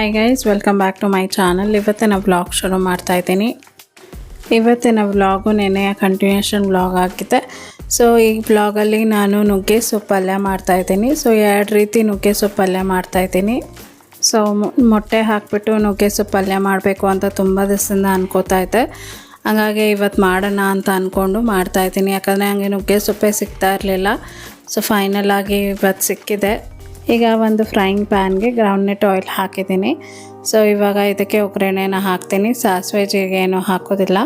Hi guys welcome back to my channel ಇವತ್ತಿನ vlog ಶುರು ಮಾಡ್ತಾ ಇದ್ದೀನಿ. ಇವತ್ತಿನ ವ್ಲಾಗು ನೆನೆಯ ಕಂಟಿನ್ಯೂಷನ್ ವ್ಲಾಗ್ ಆಗಿದೆ ಸೊ ಈ ವ್ಲಾಗಲ್ಲಿ ನಾನು ನುಗ್ಗೆ ಸೊಪ್ಪು ಪಲ್ಯ ಮಾಡ್ತಾಯಿದ್ದೀನಿ ಸೊ ಎರಡು ರೀತಿ ನುಗ್ಗೆ ಸೊಪ್ಪು ಪಲ್ಯ ಮಾಡ್ತಾಯಿದ್ದೀನಿ ಸೊ ಮೊಟ್ಟೆ ಹಾಕಿಬಿಟ್ಟು ನುಗ್ಗೆ ಸೊಪ್ಪು ಪಲ್ಯ ಮಾಡಬೇಕು ಅಂತ ತುಂಬ ದಿವಸದಿಂದ ಅನ್ಕೋತಾ ಇದ್ದೆ. ಹಾಗಾಗಿ ಇವತ್ತು ಮಾಡೋಣ ಅಂತ ಅಂದ್ಕೊಂಡು ಮಾಡ್ತಾಯಿದ್ದೀನಿ ಯಾಕಂದರೆ ನನಗೆ ನುಗ್ಗೆ ಸೊಪ್ಪೆ ಸಿಗ್ತಾ ಇರಲಿಲ್ಲ. ಸೊ ಫೈನಲ್ ಆಗಿ ಇವತ್ತು ಸಿಕ್ಕಿದೆ. ಈಗ ಒಂದು ಫ್ರೈಯಿಂಗ್ ಪ್ಯಾನ್ಗೆ ಗ್ರೌಂಡ್ನೆಟ್ ಆಯಿಲ್ ಹಾಕಿದ್ದೀನಿ. ಸೊ, ಇವಾಗ ಇದಕ್ಕೆ ಒಗ್ಗರಣೆನ ಹಾಕ್ತೀನಿ. ಸಾಸಿವೆ ಜೀರಿಗೆ ಏನು ಹಾಕೋದಿಲ್ಲ.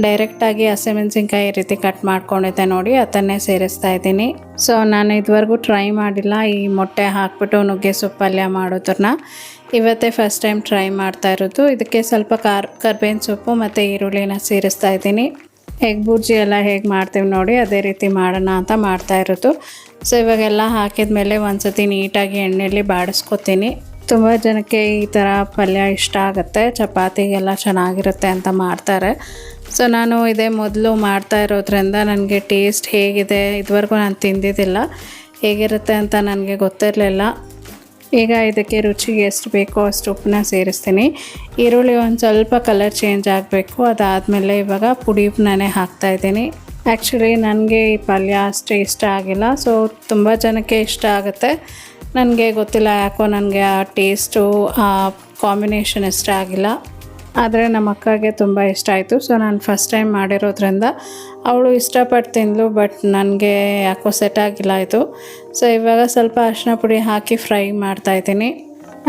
ಡೈರೆಕ್ಟಾಗಿ ಹಸಿಮೆಣಸಿನ್ಕಾಯಿ ಈ ರೀತಿ ಕಟ್ ಮಾಡ್ಕೊಂಡಿದ್ದೆ ನೋಡಿ, ಅದನ್ನೇ ಸೇರಿಸ್ತಾ ಇದ್ದೀನಿ. ಸೊ, ನಾನು ಇದುವರೆಗೂ ಟ್ರೈ ಮಾಡಿಲ್ಲ. ಈ ಮೊಟ್ಟೆ ಹಾಕ್ಬಿಟ್ಟು ನುಗ್ಗೆ ಸೊಪ್ಪು ಪಲ್ಯ ಮಾಡೋದನ್ನ ಇವತ್ತೇ ಫಸ್ಟ್ ಟೈಮ್ ಟ್ರೈ ಮಾಡ್ತಾ ಇರೋದು. ಇದಕ್ಕೆ ಸ್ವಲ್ಪ ಕಾರ್ ಕರ್ಬೇವಿನ ಸೊಪ್ಪು ಮತ್ತು ಈರುಳ್ಳಿನ ಸೇರಿಸ್ತಾ ಇದ್ದೀನಿ. ಎಗ್ ಬುರ್ಜಿ ಎಲ್ಲ ಹೇಗೆ ಮಾಡ್ತೀವಿ ನೋಡಿ, ಅದೇ ರೀತಿ ಮಾಡೋಣ ಅಂತ ಮಾಡ್ತಾ ಇರೋದು. ಸೊ ಇವಾಗೆಲ್ಲ ಹಾಕಿದ ಮೇಲೆ ಒಂದ್ಸತಿ ನೀಟಾಗಿ ಎಣ್ಣೆಯಲ್ಲಿ ಬಾಡಿಸ್ಕೊತೀನಿ. ತುಂಬ ಜನಕ್ಕೆ ಈ ಥರ ಪಲ್ಯ ಇಷ್ಟ ಆಗುತ್ತೆ. ಚಪಾತಿಗೆಲ್ಲ ಚೆನ್ನಾಗಿರುತ್ತೆ ಅಂತ ಮಾಡ್ತಾರೆ. ಸೊ ನಾನು ಇದೇ ಮೊದಲು ಮಾಡ್ತಾ ಇರೋದ್ರಿಂದ ನನಗೆ ಟೇಸ್ಟ್ ಹೇಗಿದೆ. ಇದುವರೆಗೂ ನಾನು ತಿಂದಿದ್ದಿಲ್ಲ. ಹೇಗಿರುತ್ತೆ ಅಂತ ನನಗೆ ಗೊತ್ತಿರಲಿಲ್ಲ. ಈಗ ಇದಕ್ಕೆ ರುಚಿಗೆ ಎಷ್ಟು ಬೇಕೋ ಅಷ್ಟು ಉಪ್ಪನ್ನ ಸೇರಿಸ್ತೀನಿ. ಈರುಳ್ಳಿ ಒಂದು ಸ್ವಲ್ಪ ಕಲರ್ ಚೇಂಜ್ ಆಗಬೇಕು. ಅದಾದಮೇಲೆ ಇವಾಗ ಪುಡಿ ಉಪ್ಪನ್ನೇ ಹಾಕ್ತಾಯಿದ್ದೀನಿ ಆ್ಯಕ್ಚುಲಿ ನನಗೆ ಈ ಪಲ್ಯ ಅಷ್ಟೇ ಇಷ್ಟ ಆಗಿಲ್ಲ. ಸೊ ತುಂಬ ಜನಕ್ಕೆ ಇಷ್ಟ ಆಗುತ್ತೆ. ನನಗೆ ಗೊತ್ತಿಲ್ಲ ಯಾಕೋ ನನಗೆ ಆ ಟೇಸ್ಟು ಆ ಕಾಂಬಿನೇಷನ್ ಇಷ್ಟ ಆಗಿಲ್ಲ. ಆದರೆ ನಮ್ಮ ಅಕ್ಕಗೆ ತುಂಬ ಇಷ್ಟ ಆಯಿತು. ಸೊ ನಾನು ಫಸ್ಟ್ ಟೈಮ್ ಮಾಡಿರೋದ್ರಿಂದ ಅವಳು ಇಷ್ಟಪಟ್ಟು ತಿಂದಳು ಬಟ್ ನನಗೆ ಯಾಕೋ ಸೆಟ್ ಆಗಿಲ್ಲ ಇದು. ಸೊ ಇವಾಗ ಸ್ವಲ್ಪ ಅರಿಶಿನ ಪುಡಿ ಹಾಕಿ ಫ್ರೈ ಮಾಡ್ತಾಯಿದ್ದೀನಿ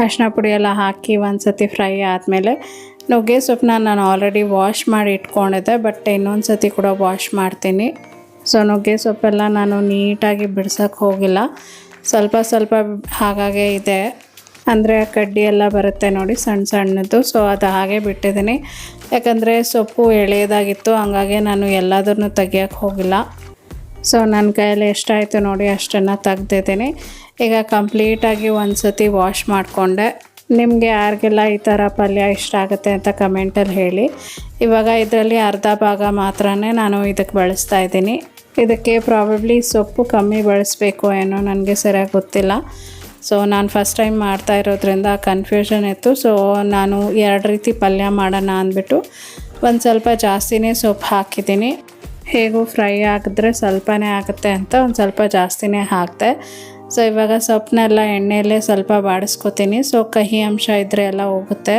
ಅರಿಶಿನ ಪುಡಿ ಎಲ್ಲ ಹಾಕಿ ಒಂದು ಸತಿ ಫ್ರೈ ಆದಮೇಲೆ ನುಗ್ಗೆ ಸೊಪ್ಪನ್ನ ನಾನು ಆಲ್ರೆಡಿ ವಾಶ್ ಮಾಡಿ ಇಟ್ಕೊಂಡಿದ್ದೆ ಬಟ್ ಇನ್ನೊಂದು ಸತಿ ಕೂಡ ವಾಶ್ ಮಾಡ್ತೀನಿ. ಸೊ ನುಗ್ಗೆ ಸೊಪ್ಪೆಲ್ಲ ನಾನು ನೀಟಾಗಿ ಬಿಡ್ಸೋಕ್ಕೆ ಹೋಗಿಲ್ಲ. ಸ್ವಲ್ಪ ಸ್ವಲ್ಪ ಹಾಗಾಗೆ ಇದೆ. ಅಂದರೆ ಕಡ್ಡಿ ಎಲ್ಲ ಬರುತ್ತೆ ನೋಡಿ ಸಣ್ಣ ಸಣ್ಣದು ಸೊ ಅದು ಹಾಗೆ ಬಿಟ್ಟಿದ್ದೀನಿ. ಯಾಕಂದರೆ ಸೊಪ್ಪು ಎಳೆಯದಾಗಿತ್ತು, ಹಂಗಾಗಿ ನಾನು ಎಲ್ಲದನ್ನು ತೆಗಿಯೋಕ್ಕೆ ಹೋಗಿಲ್ಲ. ಸೊ ನನ್ನ ಕೈಯಲ್ಲಿ ಎಷ್ಟಾಯಿತು ನೋಡಿ, ಅಷ್ಟನ್ನು ತೆಗ್ದಿದ್ದೀನಿ. ಈಗ ಕಂಪ್ಲೀಟಾಗಿ ಒಂದು ಸತಿ ವಾಶ್ ಮಾಡಿಕೊಂಡೆ. ನಿಮಗೆ ಯಾರಿಗೆಲ್ಲ ಈ ಥರ ಪಲ್ಯ ಇಷ್ಟ ಆಗುತ್ತೆ ಅಂತ ಕಮೆಂಟಲ್ಲಿ ಹೇಳಿ. ಇವಾಗ ಇದರಲ್ಲಿ ಅರ್ಧ ಭಾಗ ಮಾತ್ರನೇ ನಾನು ಇದಕ್ಕೆ ಬಳಸ್ತಾ ಇದ್ದೀನಿ. ಇದಕ್ಕೆ ಪ್ರಾಬಬ್ಲಿ ಸೊಪ್ಪು ಕಮ್ಮಿ ಬಳಸಬೇಕು ಏನೋ ನನಗೆ ಸರಿಯಾಗಿ ಗೊತ್ತಿಲ್ಲ. ಸೊ ನಾನು ಫಸ್ಟ್ ಟೈಮ್ ಮಾಡ್ತಾ ಇರೋದ್ರಿಂದ ಕನ್ಫ್ಯೂಷನ್ ಇತ್ತು. ಸೊ ನಾನು ಎರಡು ರೀತಿ ಪಲ್ಯ ಮಾಡೋಣ ಅಂದ್ಬಿಟ್ಟು ಒಂದು ಸ್ವಲ್ಪ ಜಾಸ್ತಿನೇ ಸೊಪ್ಪು ಹಾಕಿದ್ದೀನಿ. ಹೇಗೂ ಫ್ರೈ ಆಗಿದ್ರೆ ಸ್ವಲ್ಪನೇ ಆಗುತ್ತೆ ಅಂತ ಒಂದು ಸ್ವಲ್ಪ ಜಾಸ್ತಿನೇ ಹಾಕಿದೆ. ಸೊ ಇವಾಗ ಸೊಪ್ಪನ್ನೆಲ್ಲ ಎಣ್ಣೆಯಲ್ಲೇ ಸ್ವಲ್ಪ ಬಾಡಿಸ್ಕೊತೀನಿ. ಸೊ ಕಹಿ ಅಂಶ ಇದ್ದರೆ ಎಲ್ಲ ಹೋಗುತ್ತೆ.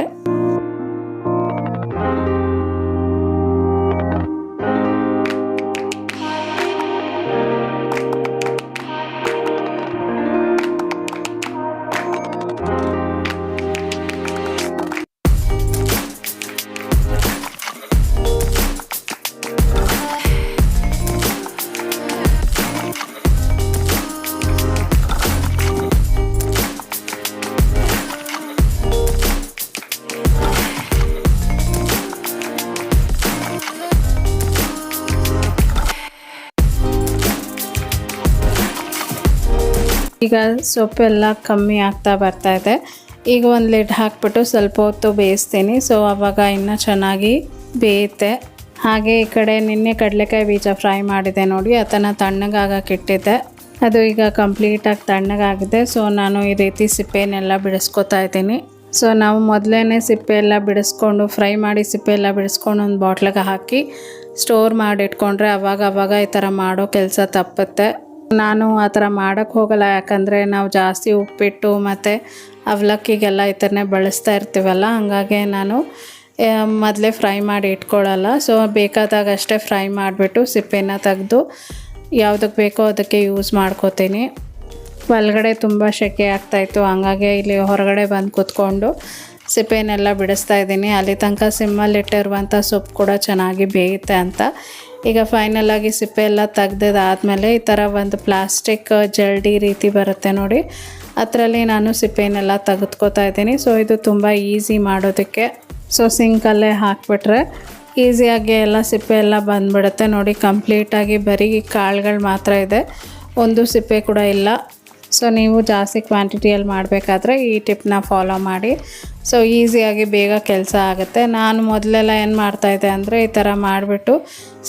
ಈಗ ಸೊಪ್ಪೆಲ್ಲ ಕಮ್ಮಿ ಆಗ್ತಾ ಬರ್ತಾ ಇದೆ. ಈಗ ಒಂದು ಲಿಡ್ ಹಾಕ್ಬಿಟ್ಟು ಸ್ವಲ್ಪ ಹೊತ್ತು ಬೇಯಿಸ್ತೀನಿ. ಸೊ ಆವಾಗ ಇನ್ನೂ ಚೆನ್ನಾಗಿ ಬೇಯುತ್ತೆ. ಹಾಗೆ ಈ ಕಡೆ ನಿನ್ನೆ ಕಡಲೆಕಾಯಿ ಬೀಜ ಫ್ರೈ ಮಾಡಿದೆ ನೋಡಿ. ಅದನ್ನು ತಣ್ಣಗಾಗಕ್ಕೆ ಇಟ್ಟಿದ್ದೆ. ಅದು ಈಗ ಕಂಪ್ಲೀಟಾಗಿ ತಣ್ಣಗಾಗಿದೆ. ಸೊ ನಾನು ಈ ರೀತಿ ಸಿಪ್ಪೆನೆಲ್ಲ ಬಿಡಿಸ್ಕೊತಾ ಇದ್ದೀನಿ. ಸೊ ನಾವು ಮೊದಲೇ ಸಿಪ್ಪೆ ಎಲ್ಲ ಬಿಡಿಸ್ಕೊಂಡು, ಫ್ರೈ ಮಾಡಿ ಸಿಪ್ಪೆ ಎಲ್ಲ ಬಿಡಿಸ್ಕೊಂಡು ಒಂದು ಬಾಟ್ಲಿಗೆ ಹಾಕಿ, ಸ್ಟೋರ್ ಮಾಡಿಟ್ಕೊಂಡ್ರೆ ಅವಾಗ ಅವಾಗ ಈ ಥರ ಮಾಡೋ ಕೆಲಸ ತಪ್ಪುತ್ತೆ. ನಾನು ಆ ಥರ ಮಾಡೋಕ್ಕೆ ಹೋಗಲ್ಲ. ಯಾಕಂದರೆ ನಾವು ಜಾಸ್ತಿ ಉಪ್ಪಿಟ್ಟು ಮತ್ತು ಅವಲಕ್ಕಿಗೆಲ್ಲ ಈ ಥರನೇ ಬಳಸ್ತಾ ಇರ್ತೀವಲ್ಲ, ಹಂಗಾಗಿ ನಾನು ಮೊದಲೇ ಫ್ರೈ ಮಾಡಿ ಇಟ್ಕೊಳ್ಳಲ್ಲ ಸೊ ಬೇಕಾದಾಗ ಅಷ್ಟೇ ಫ್ರೈ ಮಾಡಿಬಿಟ್ಟು ಸಿಪ್ಪೆನ ತೆಗೆದು ಯಾವುದಕ್ಕೆ ಬೇಕೋ ಅದಕ್ಕೆ ಯೂಸ್ ಮಾಡ್ಕೋತೀನಿ. ಒಳಗಡೆ ತುಂಬ ಸೆಕೆ ಆಗ್ತಾಯಿತ್ತು ಹಾಗಾಗಿ ಇಲ್ಲಿ ಹೊರಗಡೆ ಬಂದು ಕೂತ್ಕೊಂಡು ಸಿಪ್ಪೆನೆಲ್ಲ ಬಿಡಿಸ್ತಾ ಇದ್ದೀನಿ. ಅಲ್ಲಿ ತನಕ ಸಿಮ್ಮಲ್ಲಿಟ್ಟಿರುವಂಥ ಸೊಪ್ಪು ಕೂಡ ಚೆನ್ನಾಗಿ ಬೇಯುತ್ತೆ ಅಂತ. ಈಗ ಫೈನಲ್ ಆಗಿ ಸಿಪ್ಪೆ ಎಲ್ಲ ತೆಗ್ದಾದ್ಮೇಲೆ ಈ ಥರ ಒಂದು ಪ್ಲಾಸ್ಟಿಕ್ ಜಲ್ಡಿ ರೀತಿ ಬರುತ್ತೆ ನೋಡಿ. ಅದರಲ್ಲಿ ನಾನು ಸಿಪ್ಪೆನೆಲ್ಲ ತೆಗೆದುಕೊತಾ ಇದ್ದೀನಿ. ಸೊ ಇದು ತುಂಬ ಈಸಿ ಮಾಡೋದಕ್ಕೆ. ಸೊ ಸಿಂಕಲ್ಲೇ ಹಾಕಿಬಿಟ್ರೆ ಈಸಿಯಾಗಿ ಎಲ್ಲ ಸಿಪ್ಪೆ ಎಲ್ಲ ಬಂದ್ಬಿಡುತ್ತೆ ನೋಡಿ. ಕಂಪ್ಲೀಟಾಗಿ ಬರೀ ಕಾಳುಗಳು ಮಾತ್ರ ಇದೆ. ಒಂದು ಸಿಪ್ಪೆ ಕೂಡ ಇಲ್ಲ. ಸೊ ನೀವು ಜಾಸ್ತಿ ಕ್ವಾಂಟಿಟಿಯಲ್ಲಿ ಮಾಡಬೇಕಾದ್ರೆ ಈ ಟಿಪ್ನ ಫಾಲೋ ಮಾಡಿ. ಸೊ ಈಸಿಯಾಗಿ ಬೇಗ ಕೆಲಸ ಆಗುತ್ತೆ. ನಾನು ಮೊದಲೆಲ್ಲ ಏನು ಮಾಡ್ತಾಯಿದ್ದೆ ಅಂದರೆ ಈ ಥರ ಮಾಡಿಬಿಟ್ಟು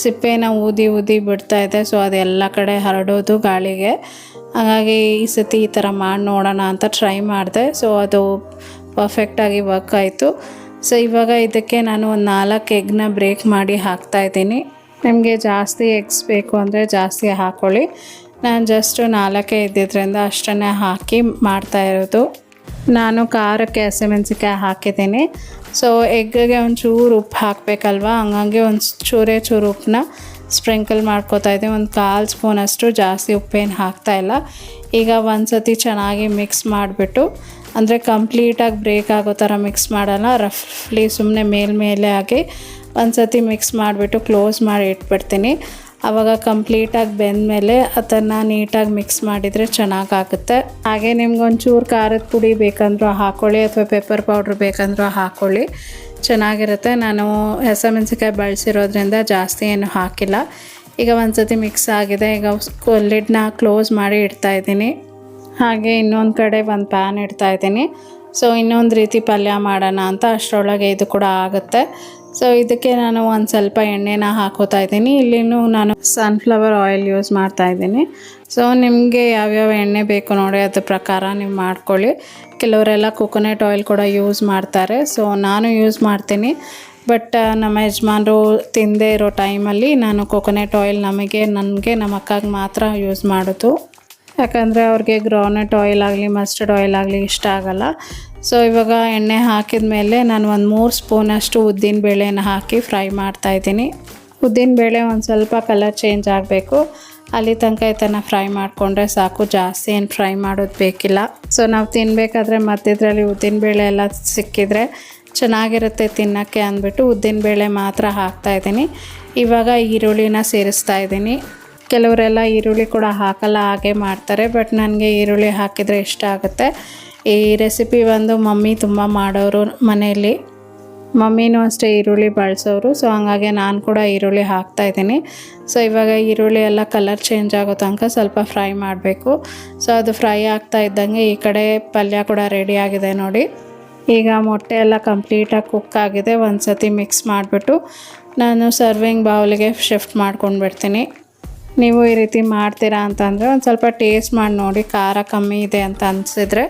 ಸಿಪ್ಪೆನ ಊದಿ ಊದಿ ಬಿಡ್ತಾಯಿದ್ದೆ ಸೊ ಅದೆಲ್ಲ ಕಡೆ ಹರಡೋದು ಗಾಳಿಗೆ. ಹಾಗಾಗಿ ಈ ಸತಿ ಈ ಥರ ಮಾಡಿ ನೋಡೋಣ ಅಂತ ಟ್ರೈ ಮಾಡಿದೆ. ಸೊ ಅದು ಪರ್ಫೆಕ್ಟಾಗಿ ವರ್ಕ್ ಆಯಿತು. ಸೊ ಇವಾಗ ಇದಕ್ಕೆ ನಾನು ಒಂದು ನಾಲ್ಕು ಎಗ್ನ ಬ್ರೇಕ್ ಮಾಡಿ ಹಾಕ್ತಾಯಿದ್ದೀನಿ ನಿಮಗೆ ಜಾಸ್ತಿ ಎಗ್ಸ್ ಬೇಕು ಅಂದರೆ ಜಾಸ್ತಿ ಹಾಕ್ಕೊಳ್ಳಿ ನಾನು ಜಸ್ಟು ನಾಲ್ಕೇ ಇದ್ದಿದ್ದರಿಂದ ಅಷ್ಟನ್ನೇ ಹಾಕಿ ಮಾಡ್ತಾ ಇರೋದು. ನಾನು ಖಾರಕ್ಕೆ ಹಸಿಮೆಣ್ಸಿಕಾಯಿ ಹಾಕಿದ್ದೀನಿ. ಸೊ ಎಗ್ಗಿಗೆ ಒಂಚೂರು ಉಪ್ಪು ಹಾಕಬೇಕಲ್ವಾ? ಹಂಗಂಗೆ ಒಂದು ಚೂರೇ ಚೂರು ಉಪ್ಪನ್ನ ಸ್ಪ್ರಿಂಕಲ್ ಮಾಡ್ಕೋತಾ ಇದ್ದೀನಿ. ಒಂದು ಕಾಲು ಸ್ಪೂನಷ್ಟು ಜಾಸ್ತಿ ಉಪ್ಪೇನು ಹಾಕ್ತಾಯಿಲ್ಲ ಈಗ ಒಂದು ಸತಿ ಚೆನ್ನಾಗಿ ಮಿಕ್ಸ್ ಮಾಡಿಬಿಟ್ಟು, ಅಂದರೆ ಕಂಪ್ಲೀಟಾಗಿ ಬ್ರೇಕ್ ಆಗೋ ಥರ ಮಿಕ್ಸ್ ಮಾಡೋಲ್ಲ ರಫ್ಲಿ ಸುಮ್ಮನೆ ಮೇಲ್ಮೇಲೆ ಆಗಿ ಒಂದು ಸತಿ ಮಿಕ್ಸ್ ಮಾಡಿಬಿಟ್ಟು ಕ್ಲೋಸ್ ಮಾಡಿ ಇಟ್ಬಿಡ್ತೀನಿ. ಆವಾಗ ಕಂಪ್ಲೀಟಾಗಿ ಬೆಂದಮೇಲೆ ಅದನ್ನು ನೀಟಾಗಿ ಮಿಕ್ಸ್ ಮಾಡಿದರೆ ಚೆನ್ನಾಗಾಗುತ್ತೆ. ಹಾಗೆ ನಿಮ್ಗೊಂಚೂರು ಖಾರದ ಪುಡಿ ಬೇಕಂದ್ರೂ ಹಾಕ್ಕೊಳ್ಳಿ ಅಥವಾ ಪೆಪ್ಪರ್ ಪೌಡ್ರ್ ಬೇಕಂದ್ರೂ ಹಾಕ್ಕೊಳ್ಳಿ ಚೆನ್ನಾಗಿರುತ್ತೆ. ನಾನು ಹಸಿಮೆಣ್ಸಿಕಾಯಿ ಬಳಸಿರೋದ್ರಿಂದ ಜಾಸ್ತಿ ಏನು ಹಾಕಿಲ್ಲ. ಈಗ ಒಂದು ಸತಿ ಮಿಕ್ಸ್ ಆಗಿದೆ. ಈಗ ಲಿಡ್ನ ಕ್ಲೋಸ್ ಮಾಡಿ ಇಡ್ತಾ ಇದ್ದೀನಿ. ಹಾಗೆ ಇನ್ನೊಂದು ಕಡೆ ಒಂದು ಪ್ಯಾನ್ ಇಡ್ತಾ ಇದ್ದೀನಿ. ಸೊ ಇನ್ನೊಂದು ರೀತಿ ಪಲ್ಯ ಮಾಡೋಣ ಅಂತ ಅಷ್ಟರೊಳಗೆ ಇದು ಕೂಡ ಆಗುತ್ತೆ. ಸೊ ಇದಕ್ಕೆ ನಾನು ಒಂದು ಸ್ವಲ್ಪ ಎಣ್ಣೆನ ಹಾಕೋತಾ ಇದ್ದೀನಿ. ಇಲ್ಲಿನೂ ನಾನು ಸನ್ಫ್ಲವರ್ ಆಯಿಲ್ ಯೂಸ್ ಮಾಡ್ತಾ ಇದ್ದೀನಿ. ಸೊ ನಿಮಗೆ ಯಾವ್ಯಾವ ಎಣ್ಣೆ ಬೇಕು ನೋಡಿ, ಅದ್ರ ಪ್ರಕಾರ ನೀವು ಮಾಡ್ಕೊಳ್ಳಿ. ಕೆಲವರೆಲ್ಲ ಕೊಕೊನೆಟ್ ಆಯಿಲ್ ಕೂಡ ಯೂಸ್ ಮಾಡ್ತಾರೆ. ಸೊ ನಾನು ಯೂಸ್ ಮಾಡ್ತೀನಿ. ಬಟ್ ನಮ್ಮ ಯಜಮಾನರು ತಿಂದೇ ಇರೋ ಟೈಮಲ್ಲಿ ನಾನು ಕೊಕೊನೆಟ್ ಆಯಿಲ್ ನಮಗೆ, ನನಗೆ, ನಮ್ಮ ಅಕ್ಕಗೆ ಮಾತ್ರ ಯೂಸ್ ಮಾಡೋದು. ಯಾಕಂದರೆ ಅವ್ರಿಗೆ ಗ್ರೌನೆಟ್ ಆಯಿಲ್ ಆಗಲಿ ಮಸ್ಟರ್ಡ್ ಆಯಿಲ್ ಆಗಲಿ ಇಷ್ಟ ಆಗಲ್ಲ. ಸೊ ಇವಾಗ ಎಣ್ಣೆ ಹಾಕಿದ ಮೇಲೆ ನಾನು ಒಂದು ಮೂರು ಸ್ಪೂನಷ್ಟು ಉದ್ದಿನ ಬೇಳೆನ ಹಾಕಿ ಫ್ರೈ ಮಾಡ್ತಾಯಿದ್ದೀನಿ ಉದ್ದಿನ ಬೇಳೆ ಒಂದು ಸ್ವಲ್ಪ ಕಲರ್ ಚೇಂಜ್ ಆಗಬೇಕು. ಅಲ್ಲಿ ತನಕ ಇದನ್ನು ಫ್ರೈ ಮಾಡಿಕೊಂಡ್ರೆ ಸಾಕು, ಜಾಸ್ತಿ ಏನು ಫ್ರೈ ಮಾಡೋದು ಬೇಕಿಲ್ಲ. ಸೊ ನಾವು ತಿನ್ನಬೇಕಾದ್ರೆ ಮತ್ತಿದ್ರಲ್ಲಿ ಉದ್ದಿನ ಬೇಳೆ ಎಲ್ಲ ಸಿಕ್ಕಿದ್ರೆ ಚೆನ್ನಾಗಿರುತ್ತೆ ತಿನ್ನೋಕ್ಕೆ ಅಂದ್ಬಿಟ್ಟು ಉದ್ದಿನ ಬೇಳೆ ಮಾತ್ರ ಹಾಕ್ತಾಯಿದ್ದೀನಿ ಇವಾಗ ಈರುಳ್ಳಿನ ಸೇರಿಸ್ತಾ ಇದ್ದೀನಿ. ಕೆಲವರೆಲ್ಲ ಈರುಳ್ಳಿ ಕೂಡ ಹಾಕಲ್ಲ, ಹಾಗೆ ಮಾಡ್ತಾರೆ, ಬಟ್ ನನಗೆ ಈರುಳ್ಳಿ ಹಾಕಿದರೆ ಇಷ್ಟ ಆಗುತ್ತೆ. ಈ ರೆಸಿಪಿ ಬಂದು ಮಮ್ಮಿ ತುಂಬ ಮಾಡೋರು ಮನೆಯಲ್ಲಿ. ಮಮ್ಮಿನೂ ಅಷ್ಟೇ ಈರುಳ್ಳಿ ಬಳಸೋರು ಸೊ ಹಂಗಾಗಿ ನಾನು ಕೂಡ ಈರುಳ್ಳಿ ಹಾಕ್ತಾಯಿದ್ದೀನಿ ಸೊ ಇವಾಗ ಈರುಳ್ಳಿ ಎಲ್ಲ ಕಲರ್ ಚೇಂಜ್ ಆಗೋ ತನಕ ಸ್ವಲ್ಪ ಫ್ರೈ ಮಾಡಬೇಕು. ಸೊ ಅದು ಫ್ರೈ ಆಗ್ತಾ ಇದ್ದಂಗೆ ಈ ಕಡೆ ಪಲ್ಯ ಕೂಡ ರೆಡಿ ಆಗಿದೆ ನೋಡಿ. ಈಗ ಮೊಟ್ಟೆ ಎಲ್ಲ ಕಂಪ್ಲೀಟಾಗಿ ಕುಕ್ ಆಗಿದೆ ಒಂದು ಸತಿ ಮಿಕ್ಸ್ ಮಾಡಿಬಿಟ್ಟು ನಾನು ಸರ್ವಿಂಗ್ ಬೌಲಿಗೆ ಶಿಫ್ಟ್ ಮಾಡ್ಕೊಂಡು ಬಿಡ್ತೀನಿ. ನೀವು ಈ ರೀತಿ ಮಾಡ್ತೀರಾ ಅಂತಂದರೆ ಒಂದು ಸ್ವಲ್ಪ ಟೇಸ್ಟ್ ಮಾಡಿ ನೋಡಿ, ಖಾರ ಕಮ್ಮಿ ಇದೆ ಅಂತ ಅನಿಸಿದ್ರೆ.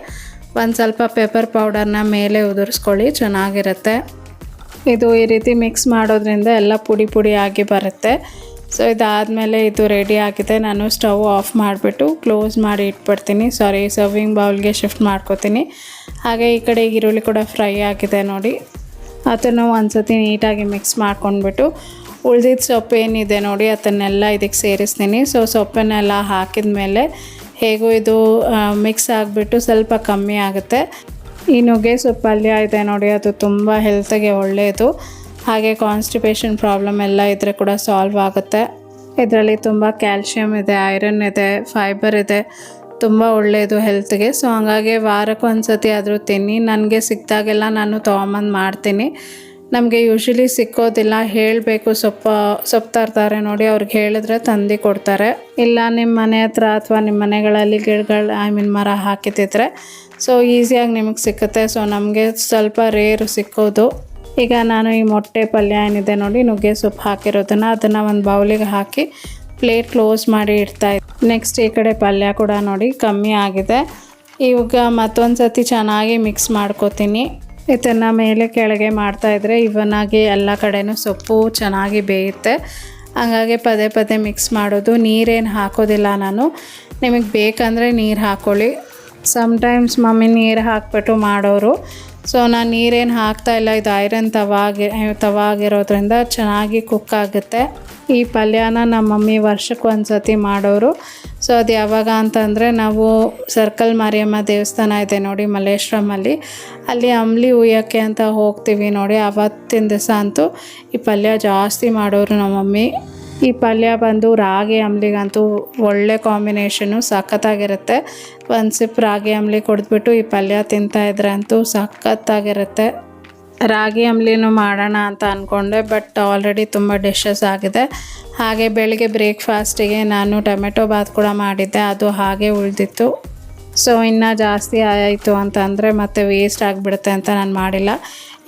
ಒಂದು ಸ್ವಲ್ಪ ಪೇಪರ್ ಪೌಡರ್ನ ಮೇಲೆ ಉದುರಿಸ್ಕೊಳ್ಳಿ, ಚೆನ್ನಾಗಿರುತ್ತೆ. ಇದು ಈ ರೀತಿ ಮಿಕ್ಸ್ ಮಾಡೋದ್ರಿಂದ ಎಲ್ಲ ಪುಡಿ ಪುಡಿ ಆಗಿ ಬರುತ್ತೆ. ಸೊ ಇದಾದಮೇಲೆ ಇದು ರೆಡಿ ಆಗಿದೆ. ನಾನು ಸ್ಟವ್ ಆಫ್ ಮಾಡಿಬಿಟ್ಟು ಕ್ಲೋಸ್ ಮಾಡಿ ಇಟ್ಬಿಡ್ತೀನಿ. ಸಾರಿ ಸರ್ವಿಂಗ್ ಬೌಲ್ಗೆ ಶಿಫ್ಟ್ ಮಾಡ್ಕೋತೀನಿ. ಹಾಗೆ ಈ ಕಡೆ ಈರುಳ್ಳಿ ಕೂಡ ಫ್ರೈ ಆಗಿದೆ ನೋಡಿ. ಅದನ್ನು ಒಂದು ಸತಿ ನೀಟಾಗಿ ಮಿಕ್ಸ್ ಮಾಡ್ಕೊಂಡ್ಬಿಟ್ಟು ಉಳ್ದಿದ್ದ ಸೊಪ್ಪು ಏನಿದೆ ನೋಡಿ, ಅದನ್ನೆಲ್ಲ ಇದಕ್ಕೆ ಸೇರಿಸ್ತೀನಿ. ಸೊ ಸೊಪ್ಪನ್ನೆಲ್ಲ ಹಾಕಿದ ಮೇಲೆ ಹೇಗೂ ಇದು ಮಿಕ್ಸ್ ಆಗಿಬಿಟ್ಟು ಸ್ವಲ್ಪ ಕಮ್ಮಿ ಆಗುತ್ತೆ. ಈ ನುಗ್ಗೆ ಸೊಪ್ಪು ಪಲ್ಯ ಇದೆ ನೋಡಿ, ಅದು ತುಂಬ ಹೆಲ್ತಿಗೆ ಒಳ್ಳೆಯದು ಹಾಗೆ ಕಾನ್ಸ್ಟಿಪೇಷನ್ ಪ್ರಾಬ್ಲಮ್ ಎಲ್ಲ ಇದ್ದರೆ ಕೂಡ ಸಾಲ್ವ್ ಆಗುತ್ತೆ. ಇದರಲ್ಲಿ ತುಂಬ ಕ್ಯಾಲ್ಶಿಯಮ್ ಇದೆ ಐರನ್ ಇದೆ ಫೈಬರ್ ಇದೆ. ತುಂಬ ಒಳ್ಳೆಯದು ಹೆಲ್ತ್ಗೆ ಸೊ ಹಾಗಾಗಿ ವಾರಕ್ಕೆ ಒಂದು ಸತಿ ಆದರೂ ತಿನ್ನಿ. ನನಗೆ ಸಿಕ್ಕಿದಾಗೆಲ್ಲ ನಾನು ತೊಗೊಂಬಂದು ಮಾಡ್ತೀನಿ. ನಮಗೆ ಯೂಶ್ವಲಿ ಸಿಕ್ಕೋದಿಲ್ಲ, ಹೇಳಬೇಕು ಸೊಪ್ಪ ಸೊಪ್ಪು ತರ್ತಾರೆ ನೋಡಿ ಅವ್ರಿಗೆ ಹೇಳಿದ್ರೆ ತಂದು ಕೊಡ್ತಾರೆ. ಇಲ್ಲ ನಿಮ್ಮ ಮನೆ ಹತ್ರ ಅಥವಾ ನಿಮ್ಮ ಮನೆಗಳಲ್ಲಿ ಗಿಡಗಳು ಐ ಮೀನ್ ಮರ ಹಾಕಿದ್ದಿದ್ರೆ ಸೊ ಈಸಿಯಾಗಿ ನಿಮಗೆ ಸಿಕ್ಕುತ್ತೆ. ಸೊ ನಮಗೆ ಸ್ವಲ್ಪ ರೇರು ಸಿಕ್ಕೋದು. ಈಗ ನಾನು ಈ ಮೊಟ್ಟೆ ಪಲ್ಯ ಏನಿದೆ ನೋಡಿ, ನುಗ್ಗೆ ಸೊಪ್ಪು ಹಾಕಿರೋದನ್ನು ಅದನ್ನು ಒಂದು ಬೌಲಿಗೆ ಹಾಕಿ ಪ್ಲೇಟ್ ಕ್ಲೋಸ್ ಮಾಡಿ ಇಡ್ತಾ ನೆಕ್ಸ್ಟ್ ಈ ಕಡೆ ಪಲ್ಯ ಕೂಡ ನೋಡಿ ಕಮ್ಮಿ ಆಗಿದೆ. ಇವಾಗ ಮತ್ತೊಂದು ಸತಿ ಚೆನ್ನಾಗಿ ಮಿಕ್ಸ್ ಮಾಡ್ಕೋತೀನಿ. ಇದನ್ನು ಮೇಲೆ ಕೆಳಗೆ ಮಾಡ್ತಾಯಿದ್ರೆ ಇವನಾಗಿ ಎಲ್ಲ ಕಡೆನೂ ಸೊಪ್ಪು ಚೆನ್ನಾಗಿ ಬೇಯುತ್ತೆ. ಹಂಗಾಗಿ ಪದೇ ಪದೇ ಮಿಕ್ಸ್ ಮಾಡೋದು. ನೀರೇನು ಹಾಕೋದಿಲ್ಲ ನಾನು. ನಿಮಗೆ ಬೇಕಂದರೆ ನೀರು ಹಾಕ್ಕೊಳ್ಳಿ ಸಮ್ಟೈಮ್ಸ್ ಮಮ್ಮಿ ನೀರು ಹಾಕ್ಬಿಟ್ಟು ಮಾಡೋರು. ಸೊ ನಾನು ನೀರೇನು ಹಾಕ್ತಾಯಿಲ್ಲ ಇದು ಐರನ್ ತವಾಗಿ, ತವಾಗಿರೋದ್ರಿಂದ ಚೆನ್ನಾಗಿ ಕುಕ್ ಆಗುತ್ತೆ. ಈ ಪಲ್ಯನ ನಮ್ಮ ಮಮ್ಮಿ ವರ್ಷಕ್ಕೆ ಒಂದು ಸತಿ ಮಾಡೋರು. ಸೊ ಅದು ಯಾವಾಗ ಅಂತಂದರೆ ನಾವು ಸರ್ಕಲ್ ಮಾರಿಯಮ್ಮ ದೇವಸ್ಥಾನ ಇದೆ ನೋಡಿ ಮಲ್ಲೇಶ್ವರಮಲ್ಲಿ ಅಲ್ಲಿ ಅಂಬ್ಲಿ ಉಯ್ಯೋಕ್ಕೆ ಅಂತ ಹೋಗ್ತೀವಿ ನೋಡಿ ಆವತ್ತಿನ ದಿವಸ ಅಂತೂ ಈ ಪಲ್ಯ ಜಾಸ್ತಿ ಮಾಡೋರು ನಮ್ಮ ಮಮ್ಮಿ. ಈ ಪಲ್ಯ ಬಂದು ರಾಗಿ ಅಂಬ್ಲಿಗಂತೂ ಒಳ್ಳೆ ಕಾಂಬಿನೇಷನು, ಸಖತ್ತಾಗಿರುತ್ತೆ. ಒಂದು ಸಿಪ್ ರಾಗಿ ಅಂಬ್ಲಿ ಕುಡಿದ್ಬಿಟ್ಟು ಈ ಪಲ್ಯ ತಿಂತಾಯಿದ್ರೆ ಅಂತೂ ಸಖತ್ತಾಗಿರುತ್ತೆ. ರಾಗಿ ಅಂಬ್ಲಿನೂ ಮಾಡೋಣ ಅಂತ ಅಂದ್ಕೊಂಡೆ ಬಟ್ ಆಲ್ರೆಡಿ ತುಂಬ ಡಿಶಸ್ ಆಗಿದೆ. ಹಾಗೆ ಬೆಳಗ್ಗೆ ಬ್ರೇಕ್ಫಾಸ್ಟಿಗೆ ನಾನು ಟೊಮೆಟೊ ಬಾತ್ ಕೂಡ ಮಾಡಿದ್ದೆ, ಅದು ಹಾಗೆ ಉಳಿದಿತ್ತು. ಸೊ, ಇನ್ನೂ ಜಾಸ್ತಿ ಆಯಿತು ಅಂತಂದರೆ ಮತ್ತೆ ವೇಸ್ಟ್ ಆಗಿಬಿಡುತ್ತೆ ಅಂತ ನಾನು ಮಾಡಿಲ್ಲ.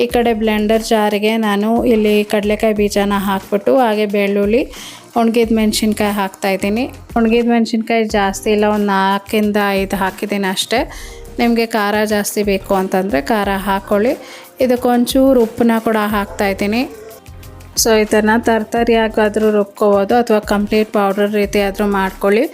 ಈ ಕಡೆ ಬ್ಲೆಂಡರ್ ಜಾರಿಗೆ ನಾನು ಇಲ್ಲಿ ಕಡಲೆಕಾಯಿ ಬೀಜನ ಹಾಕ್ಬಿಟ್ಟು, ಹಾಗೆ ಬೆಳ್ಳುಳ್ಳಿ, ಒಣಗಿದ ಮೆಣಸಿನ್ಕಾಯಿ ಹಾಕ್ತಾಯಿದ್ದೀನಿ ಒಣಗಿದ ಮೆಣಸಿನ್ಕಾಯಿ ಜಾಸ್ತಿ ಇಲ್ಲ, ಒಂದು ನಾಲ್ಕಿಂದ ಐದು ಹಾಕಿದ್ದೀನಿ ಅಷ್ಟೇ. ನಿಮಗೆ ಖಾರ ಜಾಸ್ತಿ ಬೇಕು ಅಂತಂದರೆ ಖಾರ ಹಾಕ್ಕೊಳ್ಳಿ ಇದಕ್ಕೊಂಚೂರು ಉಪ್ಪನ್ನ ಕೂಡ ಹಾಕ್ತಾಯಿದ್ದೀನಿ ಸೊ ಇದನ್ನು ತರ್ತರಿಯಾಗಾದರೂ ರುಬ್ಕೋಬೋದು ಅಥವಾ ಕಂಪ್ಲೀಟ್ ಪೌಡರ್ ರೀತಿ ಆದರೂ ಮಾಡ್ಕೊಳ್ಳಿ.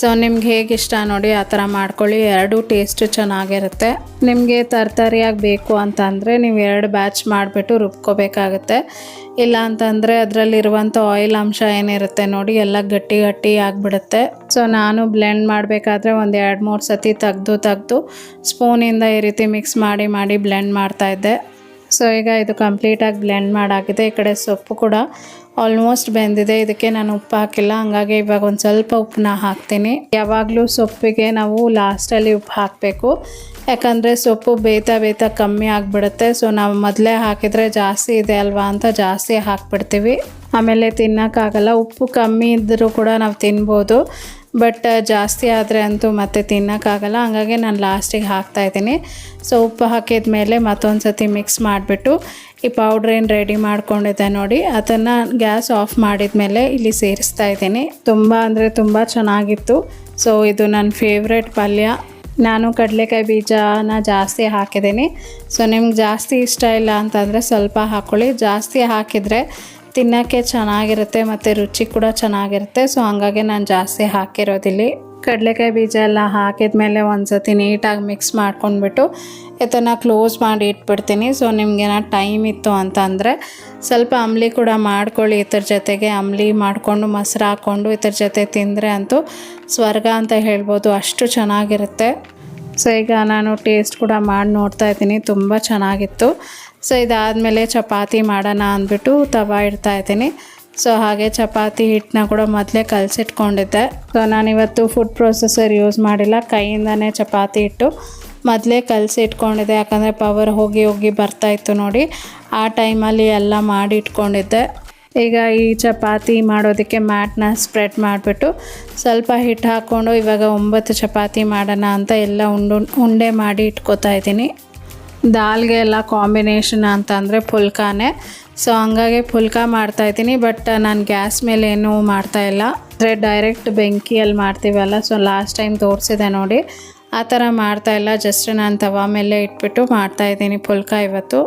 ಸೊ ನಿಮ್ಗೆ ಹೇಗೆ ಇಷ್ಟ ನೋಡಿ ಆ ಥರ ಮಾಡ್ಕೊಳ್ಳಿ. ಎರಡೂ ಟೇಸ್ಟು ಚೆನ್ನಾಗಿರುತ್ತೆ. ನಿಮಗೆ ತರತರಿಯಾಗಿ ಬೇಕು ಅಂತಂದರೆ ನೀವು ಎರಡು ಬ್ಯಾಚ್ ಮಾಡಿಬಿಟ್ಟು ರುಬ್ಕೋಬೇಕಾಗುತ್ತೆ. ಇಲ್ಲ ಅಂತಂದರೆ ಅದರಲ್ಲಿರುವಂಥ ಆಯಿಲ್ ಅಂಶ ಏನಿರುತ್ತೆ ನೋಡಿ ಎಲ್ಲ ಗಟ್ಟಿ ಗಟ್ಟಿ ಆಗಿಬಿಡುತ್ತೆ. ಸೊ ನಾನು ಬ್ಲೆಂಡ್ ಮಾಡಬೇಕಾದ್ರೆ ಒಂದು ಎರಡು ಮೂರು ಸತಿ ತೆಗ್ದು ತೆಗ್ದು ಸ್ಪೂನಿಂದ ಈ ರೀತಿ ಮಿಕ್ಸ್ ಮಾಡಿ ಮಾಡಿ ಬ್ಲೆಂಡ್ ಮಾಡ್ತಾಯಿದ್ದೆ ಸೊ ಈಗ ಇದು ಕಂಪ್ಲೀಟಾಗಿ ಬ್ಲೆಂಡ್ ಮಾಡಾಗಿದೆ. ಈ ಕಡೆ ಸೊಪ್ಪು ಕೂಡ ಆಲ್ಮೋಸ್ಟ್ ಬೆಂದಿದೆ. ಇದಕ್ಕೆ ನಾನು ಉಪ್ಪು ಹಾಕಿಲ್ಲ. ಹಂಗಾಗಿ ಇವಾಗ ಒಂದು ಸ್ವಲ್ಪ ಉಪ್ಪನ್ನ ಹಾಕ್ತೀನಿ. ಯಾವಾಗಲೂ ಸೊಪ್ಪಿಗೆ ನಾವು ಲಾಸ್ಟಲ್ಲಿ ಉಪ್ಪು ಹಾಕಬೇಕು. ಯಾಕಂದರೆ ಸೊಪ್ಪು ಬೇಯ್ತಾ ಬೇಯ್ತಾ ಕಮ್ಮಿ ಆಗಿಬಿಡುತ್ತೆ. ಸೊ ನಾವು ಮೊದಲೇ ಹಾಕಿದರೆ ಜಾಸ್ತಿ ಇದೆ ಅಲ್ವಾ ಅಂತ ಜಾಸ್ತಿ ಹಾಕ್ಬಿಡ್ತೀವಿ. ಆಮೇಲೆ ತಿನ್ನೋಕ್ಕಾಗಲ್ಲ ಉಪ್ಪು ಕಮ್ಮಿ ಇದ್ದರೂ ಕೂಡ ನಾವು ತಿನ್ಬೋದು. ಬಟ್ ಜಾಸ್ತಿ ಆದರೆ ಅಂತೂ ಮತ್ತೆ ತಿನ್ನೋಕ್ಕಾಗಲ್ಲ ಹಂಗಾಗಿ ನಾನು ಲಾಸ್ಟಿಗೆ ಹಾಕ್ತಾಯಿದ್ದೀನಿ ಸೊ ಉಪ್ಪು ಹಾಕಿದ ಮೇಲೆ ಮತ್ತೊಂದು ಸತಿ ಮಿಕ್ಸ್ ಮಾಡಿಬಿಟ್ಟು ಈ ಪೌಡ್ರ್ ಏನು ರೆಡಿ ಮಾಡ್ಕೊಂಡಿದ್ದೆ ನೋಡಿ, ಅದನ್ನು ಗ್ಯಾಸ್ ಆಫ್ ಮಾಡಿದ ಮೇಲೆ ಇಲ್ಲಿ ಸೇರಿಸ್ತಾ ಇದ್ದೀನಿ. ತುಂಬ ಅಂದರೆ ತುಂಬ ಚೆನ್ನಾಗಿತ್ತು. ಸೊ ಇದು ನನ್ನ ಫೇವ್ರೆಟ್ ಪಲ್ಯ. ನಾನು ಕಡಲೆಕಾಯಿ ಬೀಜನ ಜಾಸ್ತಿ ಹಾಕಿದ್ದೀನಿ. ಸೊ ನಿಮ್ಗೆ ಜಾಸ್ತಿ ಇಷ್ಟ ಇಲ್ಲ ಅಂತಂದರೆ ಸ್ವಲ್ಪ ಹಾಕ್ಕೊಳ್ಳಿ ಜಾಸ್ತಿ ಹಾಕಿದರೆ ತಿನ್ನೋಕ್ಕೆ ಚೆನ್ನಾಗಿರುತ್ತೆ ಮತ್ತು ರುಚಿ ಕೂಡ ಚೆನ್ನಾಗಿರುತ್ತೆ. ಸೊ ಹಂಗಾಗಿ ನಾನು ಜಾಸ್ತಿ ಹಾಕಿರೋದಿಲ್ಲಿ. ಕಡಲೆಕಾಯಿ ಬೀಜ ಎಲ್ಲ ಹಾಕಿದ್ಮೇಲೆ ಒಂದು ಸತಿ ನೀಟಾಗಿ ಮಿಕ್ಸ್ ಮಾಡ್ಕೊಂಡ್ಬಿಟ್ಟು ಇದನ್ನು ಕ್ಲೋಸ್ ಮಾಡಿ ಇಟ್ಬಿಡ್ತೀನಿ. ಸೊ ನಿಮಗೇನೋ ಟೈಮ್ ಇತ್ತು ಅಂತಂದರೆ ಸ್ವಲ್ಪ ಅಂಬ್ಲಿ ಕೂಡ ಮಾಡ್ಕೊಳ್ಳಿ. ಇದ್ರ ಜೊತೆಗೆ ಅಂಬ್ಲಿ ಮಾಡಿಕೊಂಡು ಮೊಸರು ಹಾಕ್ಕೊಂಡು ಇದ್ರ ಜೊತೆ ತಿಂದರೆ ಅಂತೂ ಸ್ವರ್ಗ ಅಂತ ಹೇಳ್ಬೋದು. ಅಷ್ಟು ಚೆನ್ನಾಗಿರುತ್ತೆ. ಸೊ ಈಗ ನಾನು ಟೇಸ್ಟ್ ಕೂಡ ಮಾಡಿ ನೋಡ್ತಾ ಇದ್ದೀನಿ. ತುಂಬ ಚೆನ್ನಾಗಿತ್ತು. ಸೊ ಇದಾದಮೇಲೆ ಚಪಾತಿ ಮಾಡೋಣ ಅಂದ್ಬಿಟ್ಟು ತವ ಇಡ್ತಾ ಇದ್ದೀನಿ. ಸೊ ಹಾಗೆ ಚಪಾತಿ ಹಿಟ್ಟನ್ನ ಕೂಡ ಮೊದಲೇ ಕಲಸಿಟ್ಕೊಂಡಿದ್ದೆ. ಸೊ ನಾನಿವತ್ತು ಫುಡ್ ಪ್ರೊಸೆಸರ್ ಯೂಸ್ ಮಾಡಿಲ್ಲ. ಕೈಯಿಂದನೇ ಚಪಾತಿ ಹಿಟ್ಟು ಮೊದಲೇ ಕಲಸಿ ಇಟ್ಕೊಂಡಿದ್ದೆ ಯಾಕಂದರೆ ಪವರ್ ಹೋಗಿ ಹೋಗಿ ಬರ್ತಾಯಿತ್ತು ನೋಡಿ. ಆ ಟೈಮಲ್ಲಿ ಎಲ್ಲ ಮಾಡಿ ಇಟ್ಕೊಂಡಿದ್ದೆ ಈಗ ಈ ಚಪಾತಿ ಮಾಡೋದಕ್ಕೆ ಮ್ಯಾಟ್ನ ಸ್ಪ್ರೆಡ್ ಮಾಡಿಬಿಟ್ಟು ಸ್ವಲ್ಪ ಹಿಟ್ಟು ಹಾಕ್ಕೊಂಡು ಇವಾಗ ಒಂಬತ್ತು ಚಪಾತಿ ಮಾಡೋಣ ಅಂತ ಎಲ್ಲ ಉಂಡು, ಉಂಡೆ ಮಾಡಿ ಇಟ್ಕೋತಾ ಇದ್ದೀನಿ. ದಾಲ್ಗೆ ಎಲ್ಲ ಕಾಂಬಿನೇಷನ್ ಅಂತಂದರೆ ಪುಲ್ಕಾನೇ. ಸೊ ಹಂಗಾಗಿ ಪುಲ್ಕ ಮಾಡ್ತಾಯಿದ್ದೀನಿ ಬಟ್ ನಾನು ಗ್ಯಾಸ್ ಮೇಲೆ ಏನೂ ಮಾಡ್ತಾಯಿಲ್ಲ ಅಂದರೆ ಡೈರೆಕ್ಟ್ ಬೆಂಕಿಯಲ್ಲಿ ಮಾಡ್ತೀವಲ್ಲ ಸೊ ಲಾಸ್ಟ್ ಟೈಮ್ ತೋರಿಸಿದೆ ನೋಡಿ. ಆ ಥರ ಮಾಡ್ತಾಯಿಲ್ಲ ಜಸ್ಟ್ ನಾನು ತವ ಮೇಲೆ ಇಟ್ಬಿಟ್ಟು ಮಾಡ್ತಾಯಿದ್ದೀನಿ ಪುಲ್ಕ ಇವತ್ತು.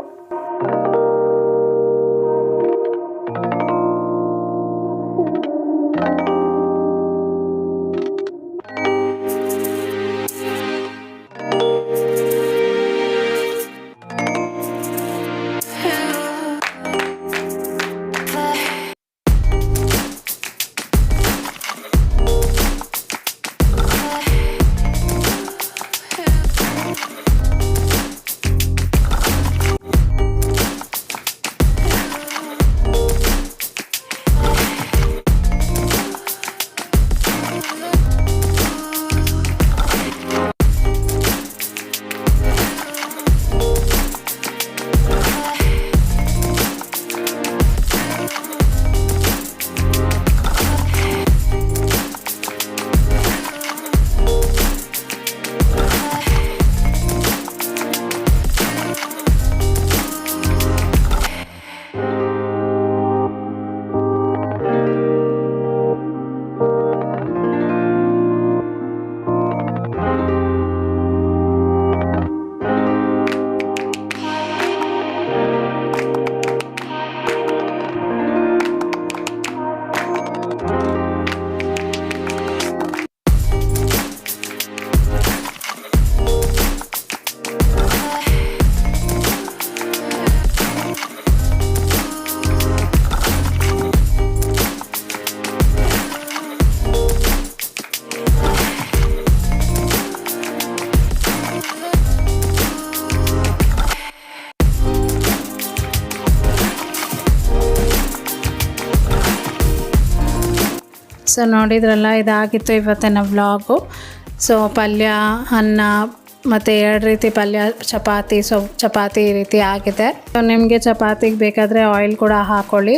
ಸೊ ನೋಡಿದ್ರಲ್ಲ ಇದಾಗಿತ್ತು ಇವತ್ತಿನ ವ್ಲಾಗು ಸೊ ಪಲ್ಯ, ಅನ್ನ, ಮತ್ತು ಎರಡು ರೀತಿ ಪಲ್ಯ, ಚಪಾತಿ. ಸೊ ಚಪಾತಿ ಈ ರೀತಿ ಆಗಿದೆ. ಸೊ ನಿಮಗೆ ಚಪಾತಿಗೆ ಬೇಕಾದರೆ ಆಯಿಲ್ ಕೂಡ ಹಾಕ್ಕೊಳ್ಳಿ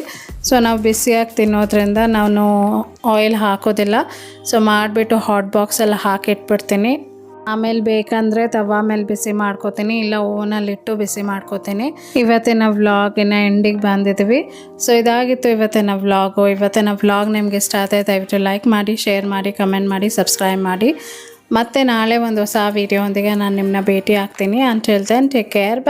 ಸೊ ನಾವು ಬಿಸಿಯಾಗಿ ತಿನ್ನೋದ್ರಿಂದ ನಾನು ಆಯಿಲ್ ಹಾಕೋದಿಲ್ಲ. ಸೊ ಮಾಡಿಬಿಟ್ಟು ಹಾಟ್ ಬಾಕ್ಸಲ್ಲಿ ಹಾಕಿಟ್ಬಿಡ್ತೀನಿ. ಆಮೇಲೆ ಬೇಕಂದರೆ ತವಾ ಮೇಲೆ ಬಿಸಿ ಮಾಡ್ಕೋತೀನಿ, ಇಲ್ಲ ಓವನಲ್ಲಿಟ್ಟು ಬಿಸಿ ಮಾಡ್ಕೋತೀನಿ. ಇವತ್ತಿನ ವ್ಲಾಗಿನ ಎಂಡಿಗೆ ಬಂದಿದ್ವಿ. ಸೊ ಇದಾಗಿತ್ತು ಇವತ್ತಿನ ವ್ಲಾಗು. ಇವತ್ತಿನ ವ್ಲಾಗ್ ನಿಮ್ಗೆ ಇಷ್ಟ ಆದರೆ ದಯವಿಟ್ಟು ಲೈಕ್ ಮಾಡಿ ಶೇರ್ ಮಾಡಿ ಕಮೆಂಟ್ ಮಾಡಿ ಸಬ್ಸ್ಕ್ರೈಬ್ ಮಾಡಿ. ಮತ್ತೆ ನಾಳೆ ಒಂದು ಹೊಸ ವೀಡಿಯೋ ಒಂದಿಗೆ ನಾನು ನಿಮ್ಮನ್ನ ಭೇಟಿ ಆಗ್ತೀನಿ. ಅಂತ ಹೇಳ್ತೇನೆ ಟೇಕ್ ಕೇರ್ ಬೈ